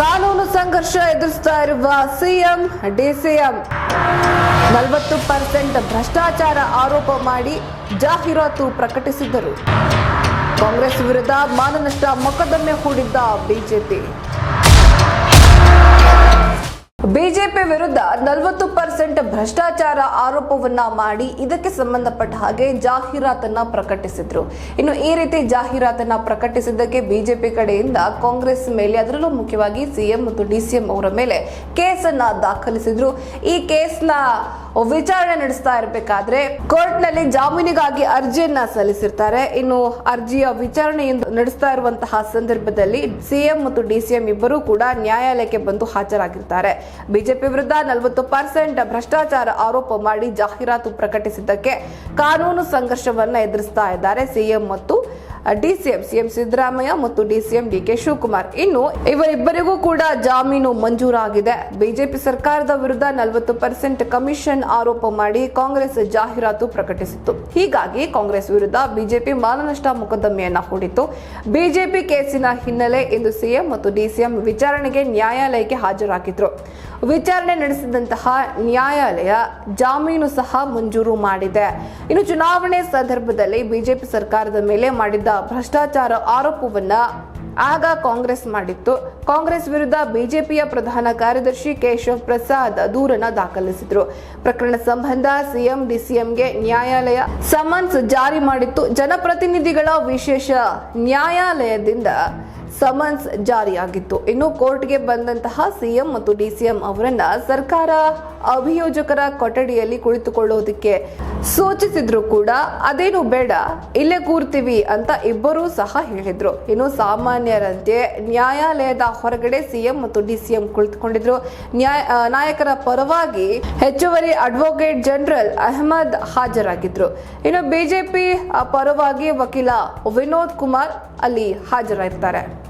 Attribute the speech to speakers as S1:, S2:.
S1: ಕಾನೂನು ಸಂಘರ್ಷ ಎದುರಿಸ್ತಾ ಇರುವ ಸಿಎಂ, ಡಿಸಿಎಂ. ನಲವತ್ತು ಪರ್ಸೆಂಟ್ ಭ್ರಷ್ಟಾಚಾರ ಆರೋಪ ಮಾಡಿ ಜಾಹೀರಾತು ಪ್ರಕಟಿಸಿದರು ಕಾಂಗ್ರೆಸ್ ವಿರುದ್ಧ ಮಾನನಷ್ಟ ಮೊಕದ್ದಮೆ ಹೂಡಿದ್ದ ಬಿಜೆಪಿ. ಬಿಜೆಪಿ ವಿರುದ್ಧ ನಲವತ್ತು ಪರ್ಸೆಂಟ್ ಭ್ರಷ್ಟಾಚಾರ ಆರೋಪವನ್ನ ಮಾಡಿ ಇದಕ್ಕೆ ಸಂಬಂಧಪಟ್ಟ ಹಾಗೆ ಜಾಹೀರಾತನ್ನ ಪ್ರಕಟಿಸಿದ್ರು. ಇನ್ನು ಈ ರೀತಿ ಜಾಹೀರಾತನ್ನ ಪ್ರಕಟಿಸಿದ್ದಕ್ಕೆ ಬಿಜೆಪಿ ಕಡೆಯಿಂದ ಕಾಂಗ್ರೆಸ್ ಮೇಲೆ, ಅದರಲ್ಲೂ ಮುಖ್ಯವಾಗಿ ಸಿಎಂ ಮತ್ತು ಡಿಸಿಎಂ ಅವರ ಮೇಲೆ ಕೇಸನ್ನ ದಾಖಲಿಸಿದ್ರು. ಈ ಕೇಸ್ನ ವಿಚಾರಣೆ ನಡೆಸ್ತಾ ಇರಬೇಕಾದ್ರೆ ಕೋರ್ಟ್ನಲ್ಲಿ ಜಾಮೀನಿಗಾಗಿ ಅರ್ಜಿಯನ್ನ ಸಲ್ಲಿಸಿರ್ತಾರೆ. ಇನ್ನು ಅರ್ಜಿಯ ವಿಚಾರಣೆಯನ್ನು ನಡೆಸ್ತಾ ಇರುವಂತಹ ಸಂದರ್ಭದಲ್ಲಿ ಸಿಎಂ ಮತ್ತು ಡಿಸಿಎಂ ಇಬ್ಬರೂ ಕೂಡ ನ್ಯಾಯಾಲಯಕ್ಕೆ ಬಂದು ಹಾಜರಾಗಿರ್ತಾರೆ. ಬಿಜೆಪಿ ವಿರುದ್ಧ ನಲವತ್ತು ಪರ್ಸೆಂಟ್ ಭ್ರಷ್ಟಾಚಾರ ಆರೋಪ ಮಾಡಿ ಜಾಹೀರಾತು ಪ್ರಕಟಿಸಿದ್ದಕ್ಕೆ ಕಾನೂನು ಸಂಘರ್ಷವನ್ನ ಎದುರಿಸ್ತಾ ಇದ್ದಾರೆ. ಸಿಎಂ ಮತ್ತು ಡಿಸಿಎಂ, ಸಿಎಂ ಸಿದ್ದರಾಮಯ್ಯ ಮತ್ತು ಡಿಸಿಎಂ ಡಿಕೆ ಶಿವಕುಮಾರ್. ಇನ್ನು ಇವರಿಬ್ಬರಿಗೂ ಕೂಡ ಜಾಮೀನು ಮಂಜೂರಾಗಿದೆ. ಬಿಜೆಪಿ ಸರ್ಕಾರದ ವಿರುದ್ಧ ನಲವತ್ತು ಪರ್ಸೆಂಟ್ ಕಮಿಷನ್ ಆರೋಪ ಮಾಡಿ ಕಾಂಗ್ರೆಸ್ ಜಾಹೀರಾತು ಪ್ರಕಟಿಸಿತ್ತು. ಹೀಗಾಗಿ ಕಾಂಗ್ರೆಸ್ ವಿರುದ್ಧ ಬಿಜೆಪಿ ಮಾನನಷ್ಟ ಮೊಕದ್ದಮೆಯನ್ನ ಹೂಡಿತ್ತು. ಬಿಜೆಪಿ ಕೇಸಿನ ಹಿನ್ನೆಲೆ ಇಂದು ಸಿಎಂ ಮತ್ತು ಡಿಸಿಎಂ ವಿಚಾರಣೆಗೆ ನ್ಯಾಯಾಲಯಕ್ಕೆ ಹಾಜರಾಗಿದ್ರು. ವಿಚಾರಣೆ ನಡೆಸಿದಂತಹ ನ್ಯಾಯಾಲಯ ಜಾಮೀನು ಸಹ ಮಂಜೂರು ಮಾಡಿದೆ. ಇನ್ನು ಚುನಾವಣೆ ಸಂದರ್ಭದಲ್ಲಿ ಬಿಜೆಪಿ ಸರ್ಕಾರದ ಮೇಲೆ ಮಾಡಿದ್ದ ಭ್ರಷ್ಟಾಚಾರ ಆರೋಪವನ್ನ ಆಗ ಕಾಂಗ್ರೆಸ್ ಮಾಡಿತ್ತು. ಕಾಂಗ್ರೆಸ್ ವಿರುದ್ಧ ಬಿಜೆಪಿಯ ಪ್ರಧಾನ ಕಾರ್ಯದರ್ಶಿ ಕೇಶವ್ ಪ್ರಸಾದ್ ದೂರನ್ನ ದಾಖಲಿಸಿದ್ರು. ಪ್ರಕರಣ ಸಂಬಂಧ ಸಿಎಂ ಡಿಸಿಎಂಗೆ ನ್ಯಾಯಾಲಯ ಸಮನ್ಸ್ ಜಾರಿ ಮಾಡಿತ್ತು. ಜನಪ್ರತಿನಿಧಿಗಳ ವಿಶೇಷ ನ್ಯಾಯಾಲಯದಿಂದ ಸಮನ್ಸ್ ಜಾರಿಯಾಗಿತ್ತು. ಇನ್ನು ಕೋರ್ಟ್ಗೆ ಬಂದಂತಹ ಸಿಎಂ ಮತ್ತು ಡಿಸಿಎಂ ಅವರನ್ನ ಸರ್ಕಾರ ಅಭಿಯೋಜಕರ ಕೊಠಡಿಯಲ್ಲಿ ಕುಳಿತುಕೊಳ್ಳೋದಕ್ಕೆ ಸೂಚಿಸಿದ್ರು ಕೂಡ ಅದೇನು ಬೇಡ, ಇಲ್ಲೇ ಕೂರ್ತೀವಿ ಅಂತ ಇಬ್ಬರೂ ಸಹ ಹೇಳಿದ್ರು. ಇನ್ನು ಸಾಮಾನ್ಯರಂತೆ ನ್ಯಾಯಾಲಯದ ಹೊರಗಡೆ ಸಿಎಂ ಮತ್ತು ಡಿಸಿಎಂ ಕುಳಿತುಕೊಂಡಿದ್ರು. ನ್ಯಾಯ ನಾಯಕರ ಪರವಾಗಿ ಹೆಚ್ಚುವರಿ ಅಡ್ವೊಕೇಟ್ ಜನರಲ್ ಅಹಮದ್ ಹಾಜರಾಗಿದ್ರು. ಇನ್ನು ಬಿಜೆಪಿ ಪರವಾಗಿ ವಕೀಲ ವಿನೋದ್ ಕುಮಾರ್ ಅಲ್ಲಿ ಹಾಜರಾಗಿರ್ತಾರೆ